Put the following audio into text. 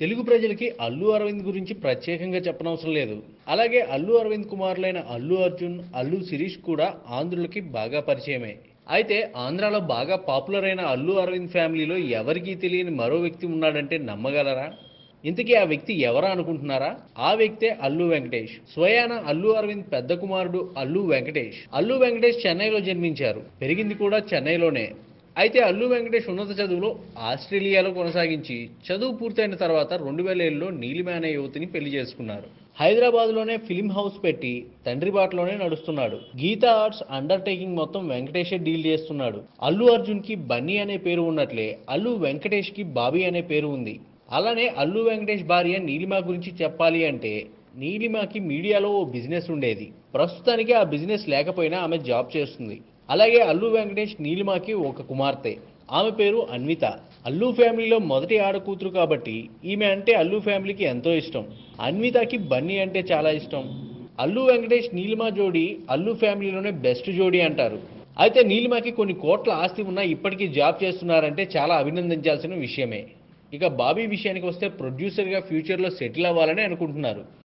తెలుగు ప్రజలకి అల్లు అరవింద్ గురించి ప్రత్యేకంగా చెప్పనవసరం లేదు. అలాగే అల్లు అరవింద్ కుమారులైన అల్లు అర్జున్ అల్లు శిరీష్ కూడా ఆంధ్రులకి బాగా పరిచయమే. అయితే ఆంధ్రాలో బాగా పాపులర్ అయిన అల్లు అరవింద్ ఫ్యామిలీలో ఎవరికీ తెలియని మరో వ్యక్తి ఉన్నాడంటే నమ్మగలరా? ఇంతకీ ఆ వ్యక్తి ఎవరా అనుకుంటున్నారా? ఆ వ్యక్తే అల్లు వెంకటేష్. స్వయాన అల్లు అరవింద్ పెద్ద కుమారుడు అల్లు వెంకటేష్. అల్లు వెంకటేష్ చెన్నైలో జన్మించారు. పెరిగింది కూడా చెన్నైలోనే. అయితే అల్లు వెంకటేష్ ఉన్నత చదువులో ఆస్ట్రేలియాలో కొనసాగించి చదువు పూర్తయిన తర్వాత రెండు వేల ఏళ్ళలో నీలిమ అనే యువతిని పెళ్ళి చేసుకున్నారు. హైదరాబాద్లోనే ఫిలిం హౌస్ పెట్టి తండ్రి బాటలోనే నడుస్తున్నాడు. గీతా ఆర్ట్స్ అండర్టేకింగ్ మొత్తం వెంకటేషే డీల్ చేస్తున్నాడు. అల్లు అర్జున్కి బన్నీ అనే పేరు ఉన్నట్లే అల్లు వెంకటేష్కి బాబీ అనే పేరు ఉంది. అలానే అల్లు వెంకటేష్ భార్య నీలిమ గురించి చెప్పాలి అంటే నీలిమకి మీడియాలో ఓ బిజినెస్ ఉండేది. ప్రస్తుతానికి ఆ బిజినెస్ లేకపోయినా ఆమె జాబ్ చేస్తుంది. అలాగే అల్లు వెంకటేష్ నీలిమాకి ఒక కుమార్తె. ఆమె పేరు అన్విత. అల్లు ఫ్యామిలీలో మొదటి ఆడకూతురు కాబట్టి ఈమె అంటే అల్లు ఫ్యామిలీకి ఎంతో ఇష్టం. అన్వితకి బన్నీ అంటే చాలా ఇష్టం. అల్లు వెంకటేష్ నీలిమా జోడి అల్లు ఫ్యామిలీలోనే బెస్ట్ జోడీ అంటారు. అయితే నీలిమాకి కొన్ని కోట్ల ఆస్తి ఉన్నా ఇప్పటికీ జాబ్ చేస్తున్నారంటే చాలా అభినందించాల్సిన విషయమే. ఇక బాబీ విషయానికి వస్తే ప్రొడ్యూసర్గా ఫ్యూచర్లో సెటిల్ అవ్వాలని అనుకుంటున్నారు.